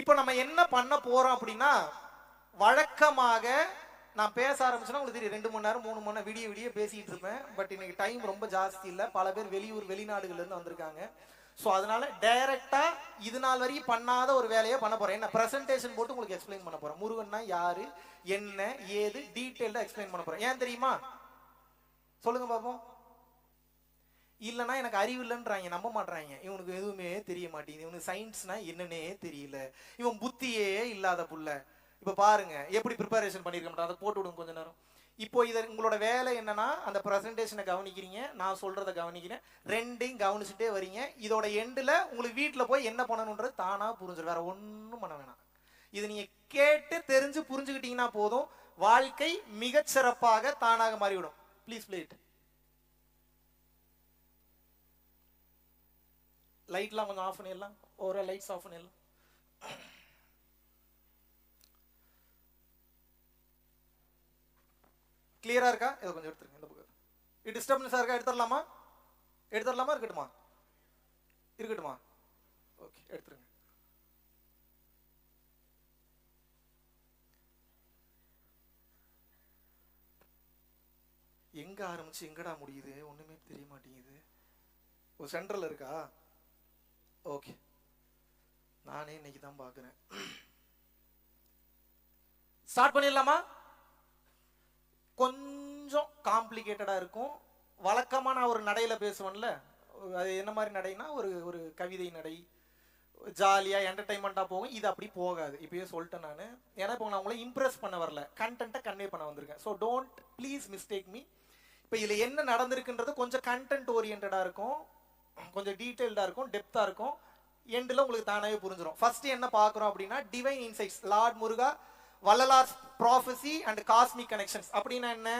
இப்போ நம்ம என்ன பண்ண போறோம் அப்படின்னா வழக்கமாக நான் பேச ஆரம்பிச்சேன்னா உங்களுக்கு தெரியும். ரெண்டு மணி நேரம் மூணு மணி நேரம் விடிய விடிய பேசிட்டு இருப்பேன். பட் இன்னைக்கு டைம் ரொம்ப ஜாஸ்தி இல்லை. பல பேர் வெளியூர் வெளிநாடுகள்ல இருந்து வந்திருக்காங்க. ஸோ அதனால டைரக்டா இது நாள் வரைக்கும் பண்ணாத ஒரு வேலையை பண்ண போறேன். என்ன ப்ரெசன்டேஷன் போட்டு உங்களுக்கு எக்ஸ்பிளைன் பண்ண போறேன். முருகன்னா யாரு என்ன ஏது டீட்டெயில்டா எக்ஸ்பிளைன் பண்ண போறேன். ஏன் தெரியுமா? சொல்லுங்க பாப்போம். இல்லைன்னா எனக்கு அறிவு இல்லைன்றாங்க நம்ப மாட்றாங்க. இவனுக்கு எதுவுமே தெரிய மாட்டேங்குது. இவனுக்கு சயின்ஸ்னா என்னன்னே தெரியல. இவன் புத்தியே இல்லாத புள்ள. இப்ப பாருங்க எப்படி ப்ரிப்பரேஷன் பண்ணிருக்க மாட்டேன். அதை போட்டு விடுங்க கொஞ்ச நேரம். இப்போ இதை உங்களோட வேலை என்னன்னா அந்த ப்ரெசன்டேஷனை கவனிக்கிறீங்க. நான் சொல்றதை கவனிக்கிறேன். ரெண்டையும் கவனிச்சுட்டே வரீங்க. இதோட எண்டில் உங்களுக்கு வீட்டில் போய் என்ன பண்ணணுன்றது தானா புரிஞ்சிடும் வேற ஒன்றும் பண்ண வேணாம். இது நீங்க கேட்டு தெரிஞ்சு புரிஞ்சுக்கிட்டீங்கன்னா போதும். வாழ்க்கை மிகச்சிறப்பாக தானாக மாறிவிடும். ப்ளீஸ் பிளேட் லைட்லாம் கொஞ்சம் ஆஃப் பண்ணிடலாம். ஓவராக லைட்ஸ் ஆஃப் பண்ணிடலாம். கிளியரா இருக்கா? இதை கொஞ்சம் எடுத்துருங்க இந்த பக்கம். இது டிஸ்டர்பன்ஸா இருக்கா? எடுத்துடலாமா? எடுத்துடலாமா? இருக்கட்டுமா? இருக்கட்டுமா? ஓகே எடுத்துருங்க. எங்க ஆரம்பிச்சு எங்கடா முடியுது? ஒண்ணுமே தெரிய மாட்டேங்குது. ஒரு சென்டர்ல இருக்கா? ஓகே நானே இன்னைக்கு தான் பார்க்குறேன். ஸ்டார்ட் பண்ணிடலாமா? கொஞ்சம் காம்ப்ளிகேட்டடாக இருக்கும். வழக்கமாக நான் ஒரு நடையில் பேசுவேன்ல. அது என்ன மாதிரி நடைனா ஒரு ஒரு கவிதை நடை ஜாலியாக என்டர்டைன்மெண்ட்டாக போகும். இது அப்படி போகாது. இப்பயே சொல்லிட்டேன் நான். ஏன்னா இப்போ நான் உங்களை இம்ப்ரெஸ் பண்ண வரல. கண்டென்ட்டை கன்வே பண்ண வந்திருக்கேன். So don't please mistake me இப்போ இதில் என்ன நடந்திருக்குன்றது கொஞ்சம் கண்டென்ட் ஓரியன்டாக இருக்கும். கொஞ்சம் டீட்டெயில்டாக இருக்கும் டெப்த்தாக இருக்கும். எண்டில் உங்களுக்கு தானாகவே புரிஞ்சிடும் ஃபர்ஸ்ட் என்ன பார்க்குறோம் அப்படின்னா divine insights lord Muruga Vallalar prophecy and cosmic connections அப்படின்னா என்ன?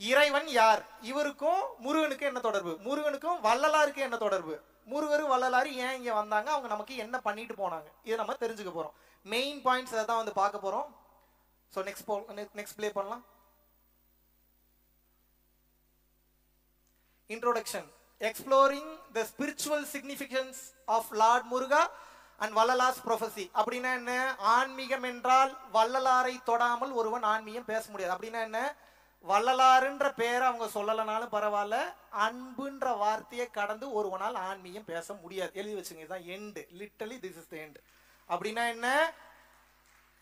இறைவன் யார்? இவருக்கும் முருகனுக்கும் என்ன தொடர்பு? முருகனுக்கும் வள்ளலாருக்கும் என்ன தொடர்பு? முருகரும் வள்ளலாரு ஏன் இங்கே வந்தாங்க? அவங்க நமக்கு என்ன பண்ணிட்டு போனாங்க? இதை நம்ம தெரிஞ்சுக்க போகிறோம் மெயின் பாயிண்ட்ஸ் அதை தான் வந்து பார்க்க போகிறோம் ஸோ நெக்ஸ்ட் போ நெக்ஸ்ட் ப்ளே பண்ணலாம். Introduction exploring the spiritual significance of lord Muruga and Vallalar's prophecy அப்படின்னா என்ன? ஆன்மீகம் என்றால் வள்ளலாரை தொடாமல் ஒருவன் ஆன்மீகம் பேச முடியாது. அப்படின்னா என்ன? வள்ளலாறுன்ற பேரை அவங்க சொல்லலைனாலும் பரவாயில்ல. அன்புன்ற வார்த்தையை கடந்து ஒருவனால் ஆன்மீகம் பேச முடியாது. எழுதி வச்சுங்க இதுதான் end literally this is the end அப்படின்னா என்ன?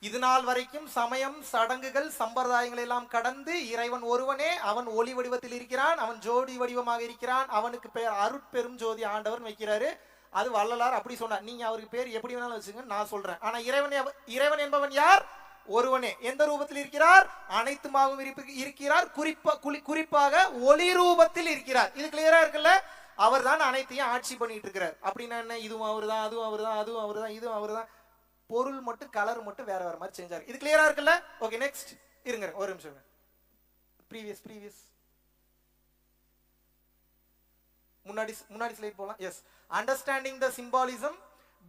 இது நாள் வரைக்கும் சமயம் சடங்குகள் சம்பிரதாயங்கள் எல்லாம் கடந்து இறைவன் ஒருவனே அவன் ஒளி வடிவத்தில் இருக்கிறான் அவன் ஜோடி வடிவமாக இருக்கிறான் அவனுக்கு பெயர் அருட்பெரும் ஜோதி ஆண்டவர் வைக்கிறாரு. அது வள்ளலார் அப்படி சொன்னார். நீங்க அவருக்கு பேர் எப்படி வேணாலும் வச்சுங்க நான் சொல்றேன். ஆனா இறைவன் இறைவன் என்பவன் யார்? ஒருவனே. எந்த ரூபத்தில் இருக்கிறார்? அனைத்துமாகவும் இருப்பு- இருக்கிறார். குறிப்பா குறி- குறிப்பாக ஒளி ரூபத்தில் இருக்கிறார். இது கிளியரா இருக்குல்ல? அவர் தான் அனைத்தையும் ஆட்சி பண்ணிட்டு இருக்கிறார். அப்படின்னா என்ன? இதுவும் அவர் தான் அதுவும் அவர் தான் அதுவும் அவர் தான் இதுவும் அவர் தான் பொருள் மட்டும் கலர் மட்டும் வேற வேற மாதிரி சேஞ்ச் ஆகும். இது கிளியரா இருக்குல்ல? ஓகே நெக்ஸ்ட் இருங்க ஒரு நிமிஷம் ப்ரீவியஸ் ப்ரீவியஸ் முன்னாடி முன்னாடி ஸ்லைட் போலாம். Yes understanding the symbolism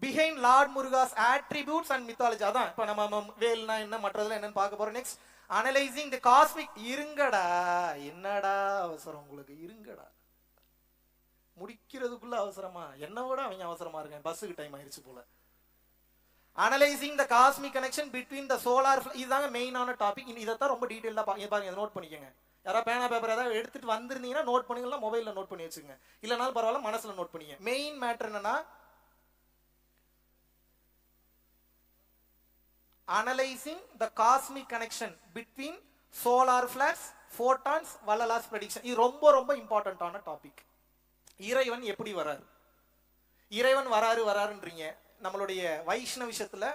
behind lord Muruga's attributes and mythology அதான் இப்போ நம்ம வேல்னா என்ன மற்றதுல என்னன்னு பார்க்க போறோம். நெக்ஸ்ட் அனலைசிங் த காஸ்மிக் இருங்கடா என்னடா அவசரம் உங்களுக்கு? இருங்கடா. முடிக்கிறதுக்குள்ள அவசரமா? என்ன விட அவங்க அவசரமா இருக்கேன்? பஸ்ஸுக்கு டைம் ஆயிடுச்சு போல. Analysing the cosmic connection between the solar இதுதாங்க மெயினான டாபிக் இதைத்தான் ரொம்ப டீட்டெயிலாக பாருங்க இதை நோட் பண்ணிக்கோங்க. யாராவது பேனா பேப்பர் ஏதாவது எடுத்துட்டு வந்திருந்தீங்கன்னா நோட் பண்ணுங்கன்னா மொபைலில் நோட் பண்ணி வச்சுங்க இல்லைனாலும் பரவாயில்ல மனசில் நோட் பண்ணிங்க மெயின் மேட்டர் என்னன்னா analysing the cosmic connection between solar flux photons Vallalar's prediction இது ரொம்ப ரொம்ப இம்பார்ட்டண்ட்டான டாபிக் இறைவன் எப்படி வராரு இறைவன் வராரு வராருன்றீங்க. நம்மளுடைய வைஷ்ணவ விஷயத்துல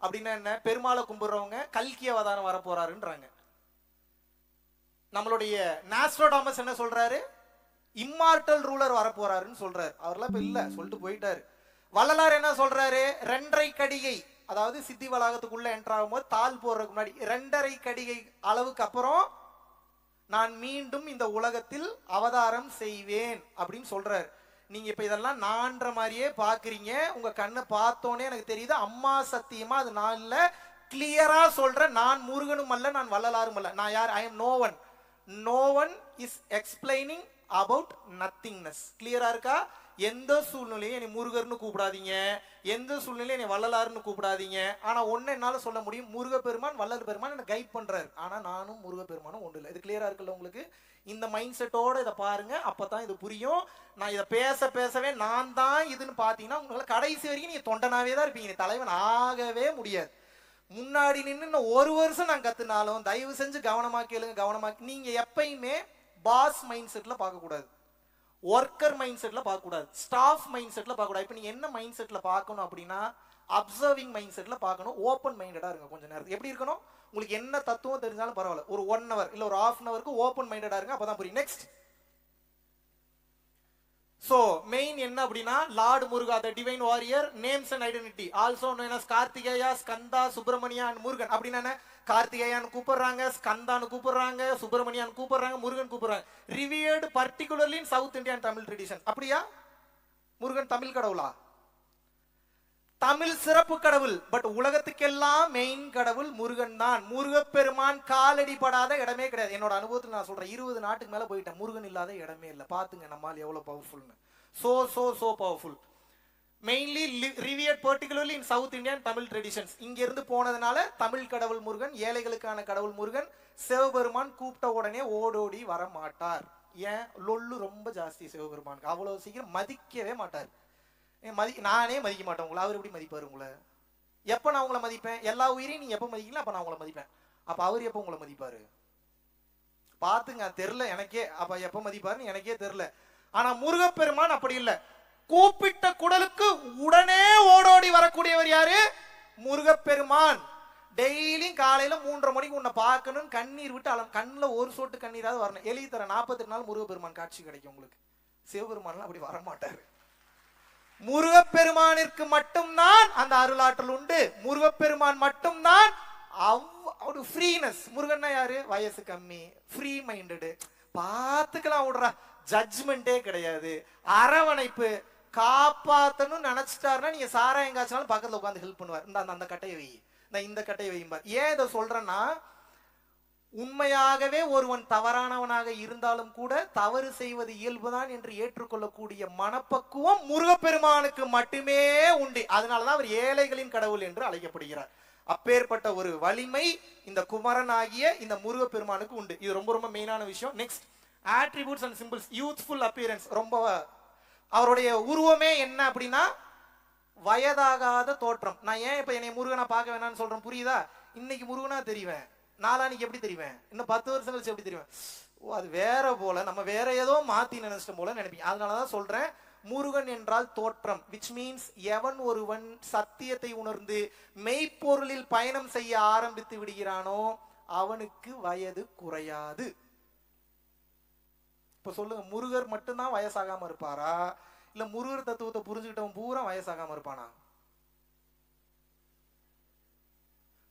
அப்படின்னா என்ன? பெருமாளை கும்பிடுறவங்க கல்கி அவதாரம் வரப்போறாருன்றாங்க நம்மளுடைய நாஸ்ட்ரோடாமஸ் என்ன சொல்றாரு? இம்மார்டல் ரூலர் வரப்போறாருன்னு சொல்றாரு. அவர்லாம் இப்ப இல்ல சொல்லிட்டு போயிட்டாரு. வள்ளலார் என்ன சொல்றாரு? ரெண்டரை கடிகை அதாவது சித்தி வளாகத்துக்குள்ள என்டர் ஆகும்போது தாள் போடுறதுக்கு முன்னாடி ரெண்டரை கடிகை அளவுக்கு அப்புறம் நான் மீண்டும் இந்த உலகத்தில் அவதாரம் செய்வேன் அப்படின்னு சொல்றாரு. நீங்க இப்ப இதெல்லாம் நான்ற மாதிரியே பாக்குறீங்க. உங்க கண்ணை பார்த்தோன்னே எனக்கு தெரியுது அம்மா சத்தியமா அது நான் இல்ல. கிளியரா சொல்றேன் நான் முருகனும் அல்ல நான் வள்ளலாரும் அல்ல. நான் யார்? I am known known is explaining about nothingness கிளியரா இருக்கா? எந்த சூழ்நிலையும் என்னை முருகர்னு கூப்பிடாதீங்க. எந்த சூழ்நிலையும் என்னை வள்ளலாருன்னு கூப்பிடாதீங்க. ஆனா ஒன்னு என்னால சொல்ல முடியும் முருகப்பெருமான் வள்ளல் பெருமான் என்ன கைட் பண்றாரு. ஆனா நானும் முருகப்பெருமானும் ஒன்று இல்லை இது கிளியரா இருக்குல்ல உங்களுக்கு? இந்த மைண்ட் செட்டோட இதை பாருங்க அப்பதான் இது புரியும். நான் இதை பேச பேசவே நான் தான் இதுன்னு பாத்தீங்கன்னா உங்களால கடைசி வரைக்கும் நீங்க தொண்டனாவே தான் இருப்பீங்க. தலைவன் ஆகவே முடியாது. முன்னாடி நின்று இன்னும் ஒரு வருஷம் நான் கத்துனாலும் தயவு செஞ்சு கவனமா கேளுங்க கவனமா நீங்க எப்பயுமே பாஸ் மைண்ட் செட்ல பார்க்க கூடாது ஒர்க்கர் மைண்ட் செட்ல பார்க்க கூடாது ஸ்டாஃப் மைண்ட் செட்ல பார்க்க கூடாது இப்போ நீங்க என்ன மைண்ட் செட்ல பார்க்கணும் அப்படின்னா அப்சர்விங் மைண்ட் செட்ல பார்க்கணும். ஓப்பன் மைண்டடா இருங்க கொஞ்சம் நேரத்துக்கு. எப்படி இருக்கணும்? உங்களுக்கு என்ன தத்துவம் தெரிஞ்சாலும் பரவாயில்ல. ஒரு ஒன் ஹவர் இல்ல ஒரு ஆஃப் அன் ஹவருக்கு ஓப்பன் மைண்டடா இருங்க அப்பதான் புரியும். நெக்ஸ்ட் சோ மெயின் என்ன அப்படின்னா lord Muruga the divine warrior names and identity also என்ன கார்த்திகேயா ஸ்கந்தா சுப்பிரமணியா அண்ட் முருகன் அப்படின்னா கார்த்திகேயான்னு கூப்பிடுறாங்க ஸ்கந்தான்னு கூப்பிடுறாங்க சுப்பிரமணியான்னு கூப்பிடுறாங்க முருகன் கூப்பிடுறாங்க. Revered particularly south Indian Tamil tradition அப்படியா? முருகன் தமிழ் கடவுளா? தமிழ் சிறப்பு கடவுள் பட் உலகத்துக்கெல்லாம் மெயின் கடவுள் முருகன் தான். முருகப்பெருமான் காலடி படாத இடமே கிடையாது. என்னோட அனுபவத்தில் நான் சொல்றேன் இருபது நாட்டுக்கு மேல போயிட்டேன். முருகன் இல்லாத இடமே இல்லை. பாத்துங்க நம்மால் எவ்வளவு பவர்ஃபுல்னு so so so powerful mainly revered particularly in south Indian Tamil traditions இங்கிருந்து போனதுனால தமிழ் கடவுள் முருகன் ஏழைகளுக்கான கடவுள் முருகன் சிவபெருமான் கூப்பிட்ட உடனே ஓடோடி வர மாட்டார் ஏன்? லொல்லு ரொம்ப ஜாஸ்தி சிவபெருமானுக்கு. அவ்வளவு சீக்கிரம் மதிக்கவே மாட்டார். மதி நானே மதிக்க மாட்டேன். உங்களை அவர் எப்படி மதிப்பாரு உங்களை? எப்போ நான் உங்களை மதிப்பேன்? எல்லா உயிரையும் நீங்கள் எப்போ மதிக்கல அப்போ நான் உங்களை மதிப்பேன். அப்போ அவர் எப்போ உங்களை மதிப்பார்? பார்த்துங்க தெரில எனக்கே அப்போ எப்போ மதிப்பாருன்னு எனக்கே தெரில ஆனால் முருகப்பெருமான் அப்படி இல்லை. கூப்பிட்ட குடலுக்கு உடனே ஓடோடி வரக்கூடியவர் யாரு? முருகப்பெருமான். டெய்லியும் காலையில மூன்றரை மணிக்கு உன்னை பார்க்கணும் கண்ணீர் விட்டு அலம் கண்ணில் ஒரு சொட்டு கண்ணீராவது வரணும். எழுதி தர நாற்பத்தெட்டு நாள் முருகப்பெருமான் காட்சி கிடைக்கும் உங்களுக்கு. சிவபெருமான்லாம் அப்படி வரமாட்டாரு. முருகப்பெருமானிற்கு மட்டும்தான் அந்த அருளாற்றல் உண்டு. முருகப்பெருமான் மட்டும்தான் அவ் அவரு ஃப்ரீனஸ் முருகன்னா யாரு? வயசு கம்மி ஃப்ரீ மைண்டடு பார்த்துக்கலாம் விடுறா. ஜட்ஜ்மெண்டே கிடையாது. அரவணைப்பு. காப்பாத்தணும்னு நினைச்சிட்டாருன்னா நீங்க சாராயம் காய்ச்சினாலும் பக்கத்துல உட்காந்து ஹெல்ப் பண்ணுவார். இந்த அந்த- கட்டையை வை. இந்த இந்த கட்டையை வைம்பார் ஏன் இதை சொல்றேன்னா உண்மையாகவே ஒருவன் தவறானவனாக இருந்தாலும் கூட தவறு செய்வது இயல்புதான் என்று ஏற்றுக்கொள்ளக்கூடிய மனப்பக்குவம் முருகப்பெருமானுக்கு மட்டுமே உண்டு. அதனாலதான் அவர் ஏழைகளின் கடவுள் என்று அழைக்கப்படுகிறார். அப்பேற்பட்ட ஒரு வலிமை இந்த குமரன் ஆகிய இந்த முருகப்பெருமானுக்கு உண்டு. இது ரொம்ப ரொம்ப மெயினான விஷயம். Next attributes and symbols youthful appearance ரொம்ப அவருடைய உருவமே என்ன அப்படின்னா வயதாகாத தோற்றம். நான் ஏன் இப்ப என்னை முருகனா பார்க்க வேணாம்னு சொல்றேன்? புரியுதா? இன்னைக்கு முருகனா தெரிவேன். நாளானிக்கு எப்படி தெரிவேன் இன்னும் பத்து வருஷம் கழிச்சு எப்படி தெரிவேன் ஓ அது வேற போல. நம்ம வேற ஏதோ மாத்தி நினைச்சிட்டோம் போல நினைப்பீங்க. அதனாலதான் சொல்றேன் முருகன் என்றால் தோற்றம் விச் மீன்ஸ் எவன் ஒருவன் சத்தியத்தை உணர்ந்து மெய்ப்பொருளில் பயணம் செய்ய ஆரம்பித்து விடுகிறானோ அவனுக்கு வயது குறையாது. இப்ப சொல்லுங்க முருகர் மட்டும்தான் வயசாகாம இருப்பாரா? இல்ல முருகர் தத்துவத்தை புரிஞ்சுக்கிட்டவன் பூரா வயசாகாம இருப்பானா?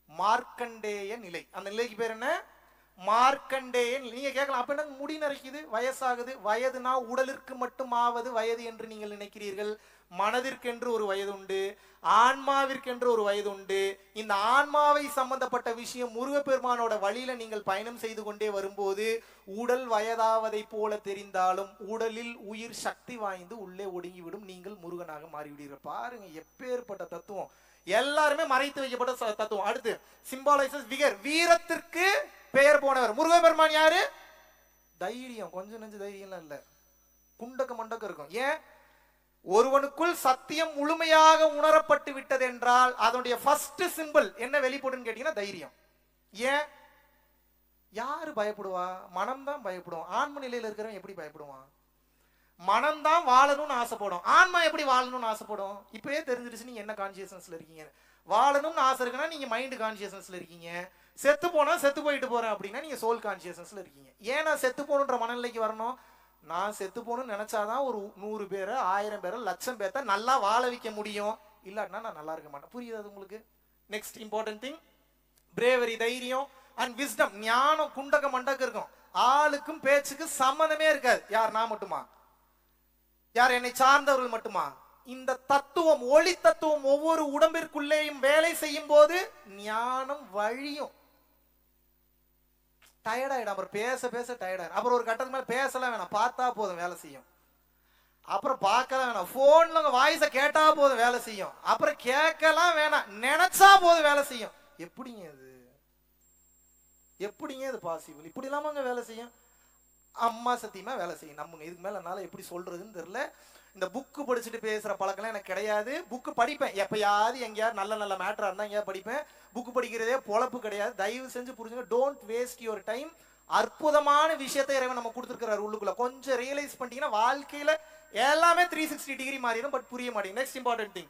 மார்க்கண்டேய நிலை. அந்த நிலைக்கு பேர் என்ன? மார்க்கண்டேய நீங்க கேட்கலாம் அப்ப என்ன? முடி நரைக்குது வயசாகுது. வயதுனா உடலிற்கு மட்டும் ஆவது வயது என்று நீங்கள் நினைக்கிறீர்கள். மனதிற்கென்று ஒரு வயது உண்டு ஆன்மாவிற்கென்று ஒரு வயது உண்டு. இந்த ஆன்மாவை சம்பந்தப்பட்ட விஷயம் முருகப்பெருமானோட வழியில நீங்கள் பயணம் செய்து கொண்டே வரும்போது உடல் வயதாவதை போல தெரிந்தாலும் உடலில் உயிர் சக்தி வாய்ந்து உள்ளே ஒடுங்கிவிடும். நீங்கள் முருகனாக மாறிவிடுவீர்கள். பாருங்க எப்பேற்பட்ட தத்துவம். எல்லாருமே மறைத்து வைக்கப்பட்ட தத்துவம். அடுத்து சிம்பாலைசஸ் விகர். வீரத்திற்கு பெயர் போனவர். முருகபெருமான் யாரு? தைரியம். கொஞ்சம் நெஞ்சு தைரியம்லாம் இல்ல. குண்டக்க மண்டக்க இருக்கும். ஏன்? ஒருவனுக்குள் சத்தியம் முழுமையாக உணரப்பட்டு விட்டது என்றால் அதனுடைய ஃபர்ஸ்ட் சிம்பிள் என்ன வெளிப்படுன்னு கேட்டீங்கன்னா தைரியம். ஏன்? யாரு பயப்படுவா? மனம்தான் பயப்படும் ஆன்ம நிலையில இருக்கிறவன் எப்படி பயப்படுவான்? மனம்தான் வாழணும்னு ஆசைப்படும். ஆன்மா எப்படி வாழணும்னு ஆசைப்படும்? இப்பயே தெரிஞ்சிருச்சு நீங்க என்ன கான்சியஸ்னஸ்ல இருக்கீங்க. வாழணும்னு ஆசை இருக்குன்னா நீங்க மைண்ட் கான்சியஸ்னஸ்ல இருக்கீங்க. செத்து போனா செத்து போயிட்டு போறேன் அப்படின்னா நீங்க சோல் கான்சியஸ்னஸ்ல இருக்கீங்க. ஏன் நான் செத்து போகணுன்ற மனநிலைக்கு வரணும்? நான் செத்து போகணும்னு நினைச்சாதான் ஒரு நூறு பேரை ஆயிரம் பேரை லட்சம் பேர்த்த நல்லா வாழ வைக்க முடியும். இல்லாட்டினா நான் நல்லா இருக்க மாட்டேன். புரியுது அது உங்களுக்கு? நெக்ஸ்ட் இம்பார்ட்டன்ட் திங் பிரேவரி தைரியம் அண்ட் விஸ்டம் ஞானம் குண்டக மண்டக்கு இருக்கும். ஆளுக்கும் பேச்சுக்கு சம்மந்தமே இருக்காது. யார் நான் மட்டுமா? யார் என்னை சார்ந்தவர்கள் மட்டுமா? இந்த தத்துவம் ஒளி தத்துவம் ஒவ்வொரு உடம்பிற்குள்ளேயும் வேலை செய்யும் போது ஞானம் வழியும். டயர்டாயிடும் அப்புறம் பேச பேச டயர்டாயிடும் அப்புறம் ஒரு கட்டத்துக்கு மேல பேசலாம் வேணாம். பார்த்தா போதும் வேலை செய்யும். அப்புறம் பார்க்கலாம் வேணாம். ஃபோனில் உங்க வாய்ஸை கேட்டா போதும் வேலை செய்யும். அப்புறம் கேட்கலாம் வேணாம். நினைச்சா போதும் வேலை செய்யும். எப்படிங்க இது? எப்படிங்க இது பாசிபிள் இப்படி அங்கே வேலை செய்யும்? அம்மா சத்தியமாக வேலை செய்யும். நம்ம இதுக்கு மேலே என்னால எப்படி சொல்கிறதுன்னு தெரில இந்த புக்கு படிச்சுட்டு பேசுகிற பழக்கம்லாம் எனக்கு கிடையாது. புக்கு படிப்பேன். எப்போயாவது எங்கேயாவது நல்ல நல்ல மேட்டராக இருந்தால் எங்கேயாவது படிப்பேன். புக்கு படிக்கிறதே பொழப்பு கிடையாது. தயவு செஞ்சு புரிஞ்சுங்க. டோன்ட் வேஸ்ட் யுவர் டைம் அற்புதமான விஷயத்தை இறைவன் நம்ம கொடுத்துருக்கிறார் உள்ளுக்குள்ள. கொஞ்சம் ரியலைஸ் பண்ணிட்டீங்கன்னா வாழ்க்கையில் எல்லாமே த்ரீ சிக்ஸ்டி டிகிரி மாறிடும் பட் புரிய மாட்டேங்குது. Next important thing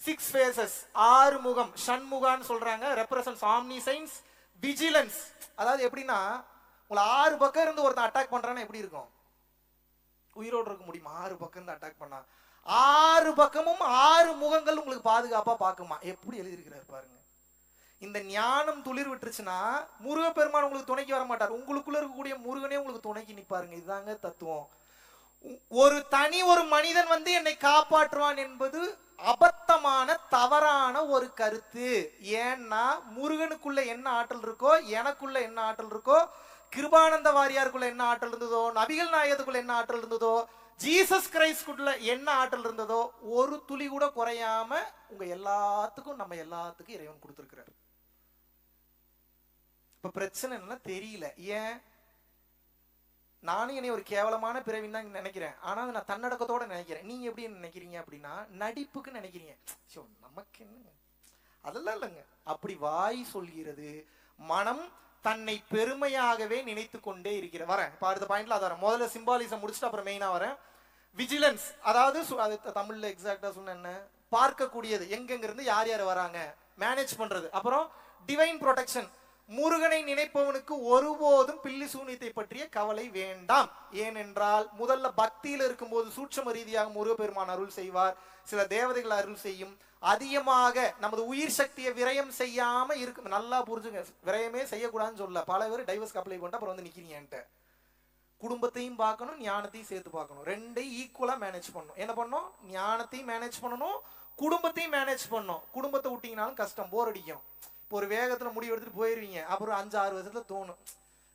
six faces ஆறு முகம். ஷண்முகான்னு சொல்கிறாங்க ரெப்ரசன்ஸ் ஆம்னி சைன்ஸ் விஜிலன்ஸ் அதாவது எப்படின்னா உங்களை ஆறு பக்கம் இருந்து ஒருத்தன் அட்டாக் பண்றான்னா எப்படி இருக்கும்? உயிரோடு இருக்க முடியுமா? ஆறு பக்கம் இருந்து அட்டாக் பண்ணா. ஆறு பக்கமும் ஆறு முகங்கள் உங்களுக்கு பாதுகாப்பா பார்க்குமா? எப்படி எழுதியிருக்கிறார் பாருங்க. இந்த ஞானம் துளிர் விட்டுருச்சுன்னா முருகப்பெருமான் உங்களுக்கு துணைக்கு வர மாட்டார். உங்களுக்குள்ள இருக்கக்கூடிய முருகனே உங்களுக்கு துணைக்கு நிற்பாருங்க இதுதாங்க தத்துவம். ஒரு தனி ஒரு மனிதன் வந்து என்னை காப்பாற்றுவான் என்பது அபத்தமான தவறான ஒரு கருத்து. ஏன்னா முருகனுக்குள்ள என்ன ஆற்றல் இருக்கோ எனக்குள்ள என்ன ஆற்றல் இருக்கோ கிருபானந்த வாரியாருக்குள்ள என்ன ஆற்றல் இருந்ததோ நபிகள் நாயகத்துக்குள்ள என்ன ஆற்றல் இருந்ததோ ஜீசஸ் கிரைஸ்குள்ள என்ன ஆற்றல் இருந்ததோ ஒரு துளி கூட குறையாம உங்க எல்லாத்துக்கும் நம்ம எல்லாத்துக்கும் இறைவன் கொடுத்துருக்கிறார். இப்ப பிரச்சனை என்னன்னா தெரியல. ஏன்? நானும் என்னை ஒரு கேவலமான பிறவின்னு தான் நினைக்கிறேன். ஆனா நான் தன்னடக்கத்தோட நினைக்கிறேன். நீங்க எப்படி நினைக்கிறீங்க அப்படின்னா நடிப்புக்கு நினைக்கிறீங்க. சோ நமக்கு என்ன? அதெல்லாம் இல்லைங்க. அப்படி வாய் சொல்கிறது மனம் தன்னை பெருமையாகவே நினைத்து கொண்டே இருக்கிற வரேன். இப்போ அடுத்த பாயிண்ட்ல அதை வரேன். முதல்ல சிம்பாலிசம் முடிச்சுட்டு அப்புறம் மெயினாக வரேன். விஜிலன்ஸ் அதாவது சு- அது தமிழில் தமிழ்ல எக்ஸாக்டா சொன்ன என்ன? பார்க்கக்கூடியது. எங்கெங்க இருந்து யார் யார் வராங்க? மேனேஜ் பண்றது. அப்புறம் டிவைன் ப்ரொடெக்ஷன் முருகனை நினைப்பவனுக்கு ஒருபோதும் பில்லி சூனியத்தை பற்றிய கவலை வேண்டாம். ஏனென்றால் முதல்ல பக்தியில் இருக்கும்போது சூட்சம ரீதியாக முருகப்பெருமான் அருள் செய்வார். சில தேவதைகள் அருள் செய்யும். அதிகமாக நமது உயிர் சக்தியை விரயம் செய்யாம இருக்கும் நல்லா புரிஞ்சுங்க. விரயமே செய்யக்கூடாதுன்னு சொல்ல. பல பேர் டைவர்ஸ் அப்ளை பண்ணிட்டு அப்புறம் வந்து நிக்கிறீங்கன்ட்டு குடும்பத்தையும் பார்க்கணும் ஞானத்தையும் சேர்த்து பார்க்கணும். ரெண்டையும் ஈக்குவலா மேனேஜ் பண்ணணும். என்ன பண்ணணும்? ஞானத்தையும் மேனேஜ் பண்ணணும். குடும்பத்தையும் மேனேஜ் பண்ணணும். குடும்பத்தை விட்டீங்கனாலும் கஷ்டம் போர் அடிக்கும். ஒரு வேகத்துல முடிவு எடுத்துட்டு போயிருவீங்க. அப்புறம் அஞ்சு ஆறு வருஷத்துல தோணும்.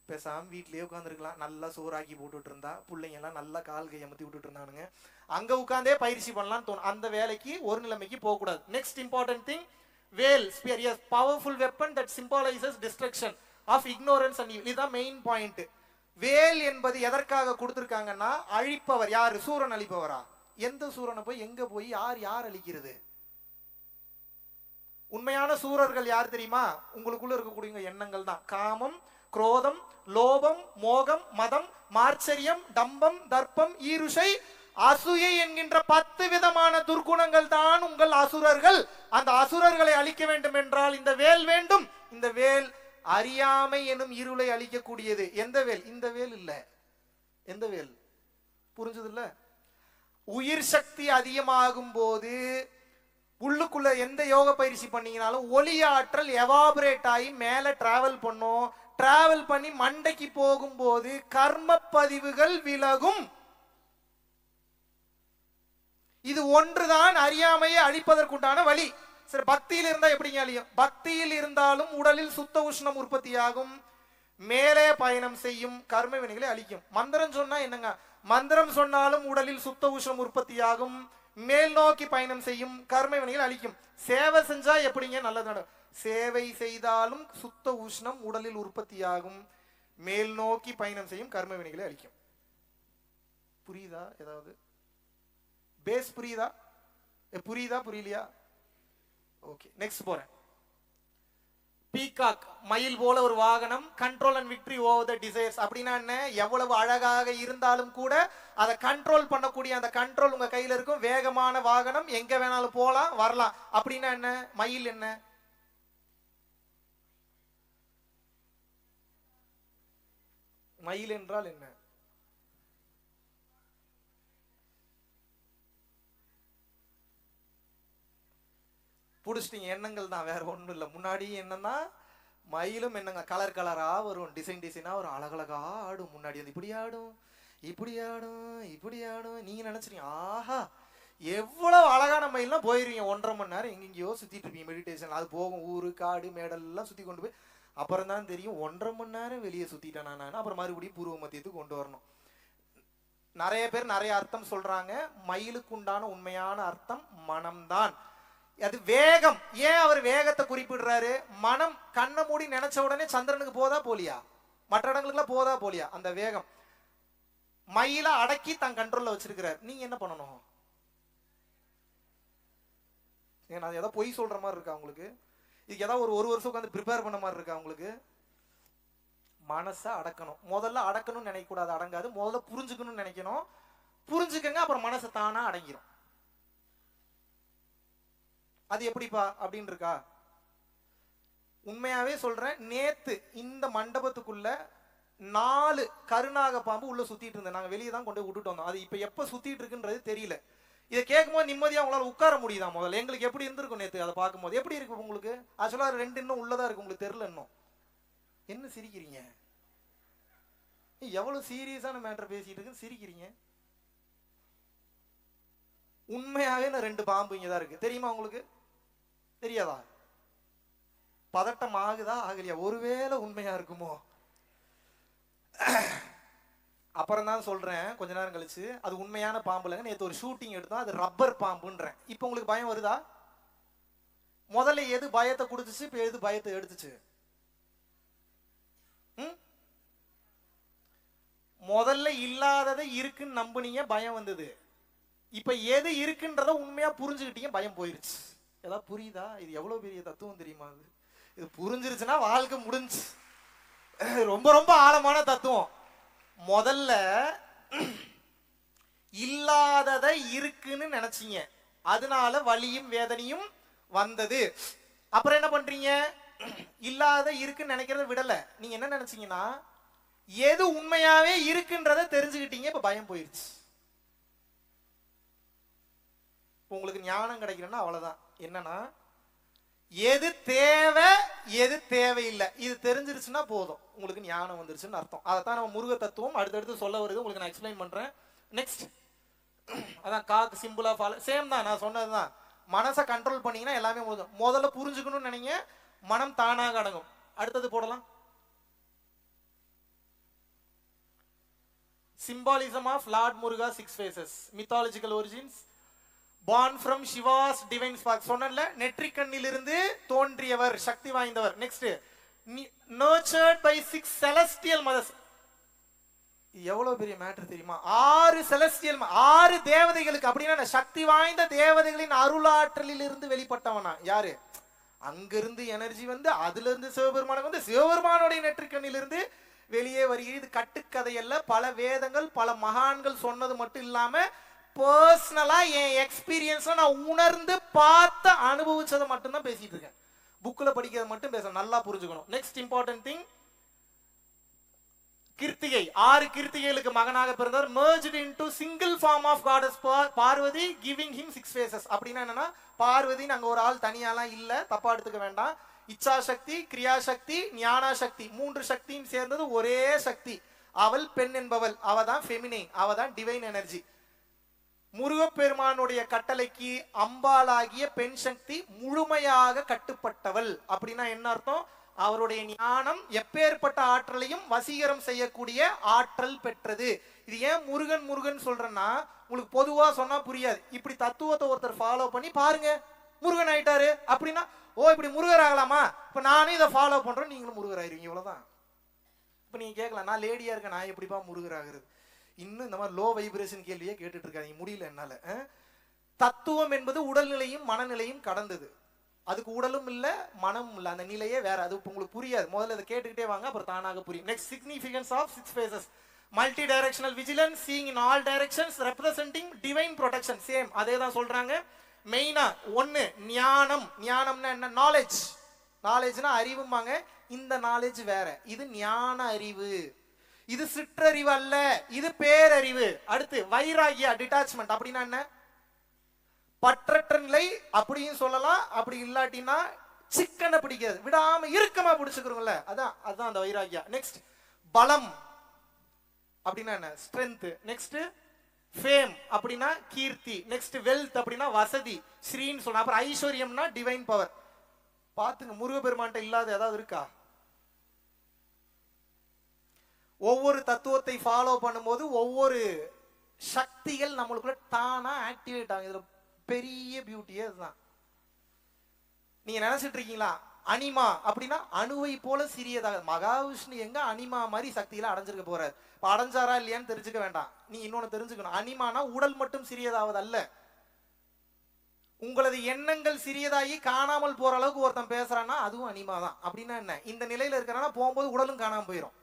பேசாம வீட்லயே உட்காந்துருக்கலாம் நல்லா சோறாக்கி போட்டுட்டு இருந்தா பிள்ளைங்க எல்லாம் நல்லா கால் கையை மத்தி விட்டுட்டு இருந்தானுங்க அங்க உட்காந்தே பயிற்சி பண்ணலாம்னு தோணும். அந்த வேலைக்கு ஒரு நிலைமைக்கு போக கூடாது next important thing vel spear is powerful weapon that symbolises destruction of ignorance and இதுதான் மெயின் பாயிண்ட் வேல் என்பது எதற்காக கொடுத்துருக்காங்கன்னா அழிப்பவர் யாரு? சூரன் அழிப்பவரா? எந்த சூரனை போய் எங்க போய் யார் யார் அழிக்கிறது? உண்மையான சூரர்கள் யார் தெரியுமா? உங்களுக்குள்ள இருக்கக்கூடிய எண்ணங்கள் தான். காமம் குரோதம் லோபம் மோகம் மதம் மார்ச்சரியம் டம்பம் தர்ப்பம் ஈருஷை அசூயை என்கின்ற பத்து விதமான துர்க்குணங்கள் தான் உங்கள் அசுரர்கள். அந்த அசுரர்களை அழிக்க வேண்டும் என்றால் இந்த வேல் வேண்டும். இந்த வேல் அறியாமை எனும் இருளை அழிக்கக்கூடியது. எந்த வேல்? இந்த வேல் இல்ல. எந்த வேல்? புரிஞ்சது இல்ல உயிர் சக்தி அதிகமாகும் போது உள்ளுக்குள்ள எந்த யோக பயிற்சி பண்ணீங்கனாலும் ஒளி ஆற்றல் எவாபரேட் ஆகி மேல டிராவல் பண்ணும். டிராவல் பண்ணி மண்டைக்கு போகும்போது கர்ம பதிவுகள் விலகும். இது ஒன்றுதான் அறியாமையை அழிப்பதற்குண்டான வழி. சரி பக்தியில் இருந்தா எப்படிங்க அழியும்? பக்தியில் இருந்தாலும் உடலில் சுத்த உஷ்ணம் உற்பத்தியாகும். மேலே பயணம் செய்யும் கர்ம வினைகளை அழிக்கும். மந்திரம் சொன்னா என்னங்க? மந்திரம் சொன்னாலும் உடலில் சுத்த உஷ்ணம் உற்பத்தியாகும். மேல் நோக்கி பயணம் செய்யும் கர்ம வினைகள் அழிக்கும். சேவை செஞ்சா எப்படிங்க? நல்லது நட சேவை செய்தாலும் சுத்த உஷ்ணம் உடலில் உற்பத்தியாகும். மேல் நோக்கி பயணம் செய்யும் கர்ம வினைகளை அழிக்கும். புரியுதா? ஏதாவது? பேஸ் புரியுதா? புரியுதா? புரியலையா? ஓகே நெக்ஸ்ட் போறேன். பீகாக் மயில் போல ஒரு வாகனம் control and victory over the desires அப்படின்னா என்ன? எவ்வளவு அழகாக இருந்தாலும் கூட அதை கண்ட்ரோல் பண்ணக்கூடிய அந்த கண்ட்ரோல் உங்க கையில இருக்கும். வேகமான வாகனம் எங்க வேணாலும் போகலாம் வரலாம். அப்படின்னா என்ன? மயில் என்ன? மயில் என்றால் என்ன? பிடிச்சிட்டீங்க எண்ணங்கள் தான் வேற ஒன்றும் இல்லை. முன்னாடி என்னன்னா மயிலும் என்னங்க கலர் கலரா வரும். டிசைன் டிசைனா ஒரு அழகழகா ஆடும். முன்னாடி வந்து இப்படி ஆடும் இப்படி ஆடும் இப்படி ஆடும். நீங்க நினைச்சிருங்க ஆஹா எவ்வளவு அழகான மயில்லாம் போயிருவீங்க. ஒன்றரை மணி நேரம் எங்கெங்கேயோ சுத்திட்டு இருப்பீங்க. மெடிடேஷன் அது போகும். ஊரு காடு மேடெல்லாம் சுத்தி கொண்டு போய் அப்புறம் தான் தெரியும் ஒன்றரை மணி நேரம் வெளியே சுத்திட்டேன் நான். அப்புறம் மறுபடியும் பூர்வ மத்தியத்துக்கு கொண்டு வரணும். நிறைய பேர் நிறைய அர்த்தம் சொல்றாங்க. மயிலுக்கு உண்டான உண்மையான அர்த்தம் மனம்தான். அது வேகம். ஏன் அவர் வேகத்தை குறிப்பிடுறாரு? மனம் கண்ணை மூடி நினைச்ச உடனே சந்திரனுக்கு போதா போலியா? மற்ற இடங்களுக்குலாம் போதா போலியா? அந்த வேகம். மயில அடக்கி தன் கண்ட்ரோல்ல வச்சிருக்கிறார். நீங்க என்ன பண்ணணும்? நான் ஏதோ பொய் சொல்ற மாதிரி இருக்கா உங்களுக்கு? இதுக்கு ஏதாவது ஒரு ஒரு வருஷம் உட்காந்து ப்ரிப்பேர் பண்ண மாதிரி இருக்கா உங்களுக்கு? மனசை அடக்கணும். முதல்ல அடக்கணும்னு நினைக்க கூடாது அடங்காது. முதல்ல புரிஞ்சுக்கணும்னு நினைக்கணும். புரிஞ்சுக்கங்க அப்புறம் மனசை தானா அடங்கிரும். அது எப்படிப்பா அப்படின்னு இருக்கா உண்மையாவே சொல்றேன் நேத்து இந்த மண்டபத்துக்குள்ள நாலு கருணாக பாம்பு உள்ள சுத்திட்டு இருந்தேன். நாங்க வெளியே தான் கொண்டு போய் விட்டுட்டு வந்தோம். அது இப்ப எப்ப சுத்திட்டு இருக்குன்றது தெரியல. இதை கேட்கும்போது நிம்மதியா உங்களால உட்கார முடியுதா முதல்ல? எங்களுக்கு எப்படி இருந்திருக்கும் நேத்து அதை பார்க்கும்போது? எப்படி இருக்கு உங்களுக்கு? ஆக்சுவலா ரெண்டு இன்னும் உள்ளதா இருக்கு உங்களுக்கு தெரியல இன்னும். என்ன சிரிக்கிறீங்க? எவ்வளவு சீரியஸான மேட்டர் பேசிட்டு இருக்குன்னு சிரிக்கிறீங்க. உண்மையாகவே நான் ரெண்டு பாம்பு இங்கே தான் இருக்கு. தெரியுமா உங்களுக்கு? தெரியாதா? பதட்டம் ஆகுதா ஆகலையா? ஒருவேளை உண்மையா இருக்குமோ? அப்புறம் தான் சொல்றேன். கொஞ்ச நேரம் கழிச்சு. அது உண்மையான பாம்பு இல்லைங்க. நேற்று ஒரு ஷூட்டிங் எடுத்தோம். அது ரப்பர் பாம்புன்றேன். இப்போ உங்களுக்கு பயம் வருதா? முதல்ல எது பயத்தை கொடுத்துச்சு? இப்போ எது பயத்தை எடுத்துச்சு? ம்? முதல்ல இல்லாததை இருக்குன்னு நம்புனீங்க பயம் வந்தது. இப்ப எது இருக்குன்றத உண்மையா புரிஞ்சுக்கிட்டீங்க பயம் போயிருச்சு. ஏதாவது புரியுதா? இது எவ்வளவு பெரிய தத்துவம் தெரியுமா அது? இது புரிஞ்சிருச்சுன்னா வாழ்க்கை முடிஞ்சு. ரொம்ப ரொம்ப ஆழமான தத்துவம். முதல்ல இல்லாததை இருக்குன்னு நினைச்சீங்க. அதனால வலியும் வேதனையும் வந்தது. அப்புறம் என்ன பண்றீங்க? இல்லாத இருக்குன்னு நினைக்கிறத விடல. நீங்க என்ன நினைச்சீங்கன்னா எது உண்மையாவே இருக்குன்றத தெரிஞ்சுக்கிட்டீங்க இப்ப பயம் போயிருச்சு. இப்போ உங்களுக்கு ஞானம் கிடைக்கலன்னா அவ்வளோதான் என்னன்னா எது தேவை எது தேவையில்லை. இது தெரிஞ்சிருச்சுன்னா போதும். உங்களுக்கு ஞானம் வந்துருச்சுன்னு அர்த்தம். அதைத்தான் நம்ம முருக தத்துவம் அடுத்தடுத்து சொல்ல வருது. உங்களுக்கு நான் எக்ஸ்பிளைன் பண்ணுறேன் நெக்ஸ்ட் அதான் காக்கு சிம்பிளாக ஃபாலோ சேம் தான். நான் சொன்னது தான். மனசை கண்ட்ரோல் பண்ணீங்கன்னா எல்லாமே முடியும் முதல்ல புரிஞ்சுக்கணும்னு நினைங்க. மனம் தானாக அடங்கும். அடுத்தது போடலாம். Symbolism of lord Muruga six faces mythological origins born from Shiva's divine spark. சொன்னேன்ல நெற்றிக்கண்ணிலிருந்து தோன்றியவர் சக்தி வாய்ந்தவர். Next nurtured by six celestial mothers. எவ்வளவு பெரிய மேட்டர் தெரியுமா? ஆறு செலஸ்டியல் ஆறு தேவதைகளுக்கு அப்படின்னா சக்தி வாய்ந்த தேவதைகளின் அருளாற்றலில் இருந்து வெளிப்பட்டவனா? யாரு? அங்கிருந்து எனர்ஜி வந்து அதுல இருந்து சிவபெருமானுக்கு வந்து சிவபெருமானுடைய நெற்றிக்கண்ணிலிருந்து வெளியே வருகிறது. இது கட்டுக்கதையல்ல. பல வேதங்கள் பல மகான்கள் சொன்னது மட்டும் இல்லாம பர்சனலா என் எக்ஸ்பீரியன்ஸ்ல நான் உணர்ந்து பார்த்து அனுபவிச்சதை மட்டும்தான் பேசிட்டு இருக்கேன். புக்கில் படிக்கிறத மட்டும் பேச நல்லா புரிஞ்சுக்கணும். Next important thing Krittikai. ஆறு கிருத்திகைகளுக்கு மகனாக பிறந்தவர் merged into single form of goddess Parvati giving him six faces அப்படின்னா என்னன்னா பார்வதி நாங்கள் ஒரு ஆள் தனியாலாம் இல்லை தப்பா எடுத்துக்க வேண்டாம். இச்சா சக்தி கிரியா சக்தி ஞானா சக்தி மூன்று சக்தியும் சேர்ந்தது ஒரே சக்தி. அவள் பெண் என்பவள். அவ தான் ஃபெமினை அவ தான் டிவைன் எனர்ஜி முருகப்பெருமானுடைய கட்டளைக்கு அம்பாளாகிய பெண் சக்தி முழுமையாக கட்டுப்பட்டவள். அப்படின்னா என்ன அர்த்தம்? அவருடைய ஞானம் எப்பேற்பட்ட ஆற்றலையும் வசீகரம் செய்யக்கூடிய ஆற்றல் பெற்றது. இது ஏன் முருகன் முருகன் சொல்றேன்னா உங்களுக்கு பொதுவா சொன்னா புரியாது. இப்படி தத்துவத்தை ஒருத்தர் ஃபாலோ பண்ணி பாருங்க முருகன் ஆயிட்டாரு. அப்படின்னா ஓ இப்படி முருகர் ஆகலாமா? இப்ப நானும் இதை ஃபாலோ பண்றேன் நீங்களும் முருகர் ஆயிருவீங்க இவ்வளவுதான். இப்ப நீங்க கேட்கலாம் நான் லேடியா இருக்கேன் நான் எப்படிப்பா முருகர் ஆகுறது? இன்னும் இந்த மாதிரி லோ வைப்ரேஷன் கேள்வியே கேட்டுட்டு இருக்காங்க முடியல என்னால. தத்துவம் என்பது உடல்நிலையும் மனநிலையும் கடந்தது. அதுக்கு உடலும் இல்லை மனமும் இல்லை. அந்த நிலையே வேற. அது உங்களுக்கு புரியாது. முதல்ல இதை கேட்டுக்கிட்டே வாங்க அப்புறம் தானாக புரியும். Next significance of six faces multi directional vigilance seeing in all directions representing divine protection same அதே தான் சொல்றாங்க மெயினா ஒன்னு ஞானம். ஞானம்னா என்ன? நாலேஜ் நாலேஜ்னா அறிவும்பாங்க. இந்த நாலேஜ் வேற. இது ஞான அறிவு. இது சிற்றறிவு அல்ல இது பேரறிவு. அடுத்து வைராகியா டிட்டாச்மெண்ட் அப்படின்னா என்ன? பற்றற்ற நிலை அப்படியும் சொல்லலாம் அப்படி இல்லாட்டினா சிக்கனை பிடிக்காது. விடாம இறுக்கமா பிடிச்சுக்கிறோம்ல அதான் அதுதான் அந்த வைராகியா. நெக்ஸ்ட் பலம் அப்படின்னா என்ன? ஸ்ட்ரென்த் நெக்ஸ்ட் ஃபேம் அப்படின்னா கீர்த்தி. நெக்ஸ்ட் வெல்த் அப்படின்னா வசதி. ஸ்ரீன்னு சொல்லலாம் அப்புறம் ஐஸ்வர்யம்னா டிவைன் பவர் பாத்துங்க முருகப்பெருமான்ட்ட இல்லாத ஏதாவது இருக்கா? ஒவ்வொரு தத்துவத்தை ஃபாலோ பண்ணும்போது ஒவ்வொரு சக்திகள் நம்மளுக்குள்ள தானா ஆக்டிவேட் ஆகும். இதுல பெரிய பியூட்டியே அதுதான் நீங்க நினைச்சிட்டு இருக்கீங்களா? அனிமா அப்படின்னா அணுவை போல சிறியதாக. மகாவிஷ்ணு எங்க அனிமா மாதிரி சக்தியில அடைஞ்சிருக்க போறாரு. இப்ப அடைஞ்சாரா இல்லையான்னு தெரிஞ்சுக்க வேண்டாம். நீ இன்னொன்னு தெரிஞ்சுக்கணும். அனிமானா உடல் மட்டும் சிறியதாவது அல்ல. உங்களது எண்ணங்கள் சிறியதாகி காணாமல் போற அளவுக்கு ஒருத்தன் பேசுறான்னா அதுவும் அனிமா தான் அப்படின்னா என்ன? இந்த நிலையில இருக்கிறான்னா போகும்போது உடலும் காணாமல் போயிடும்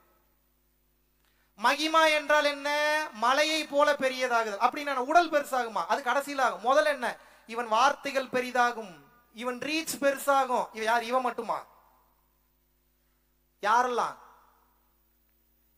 மகிமா என்றால் என்ன? மலையை போல பெரியதாகுதல். அப்படின்னா உடல் பெருசாகுமா? அது கடைசியில் ஆகும் முதல்ல என்ன? இவன் வார்த்தைகள் பெரிதாகும். இவன் ரீச் பெருசாகும். இவன் யார்? இவன் மட்டுமா? யாரெல்லாம்?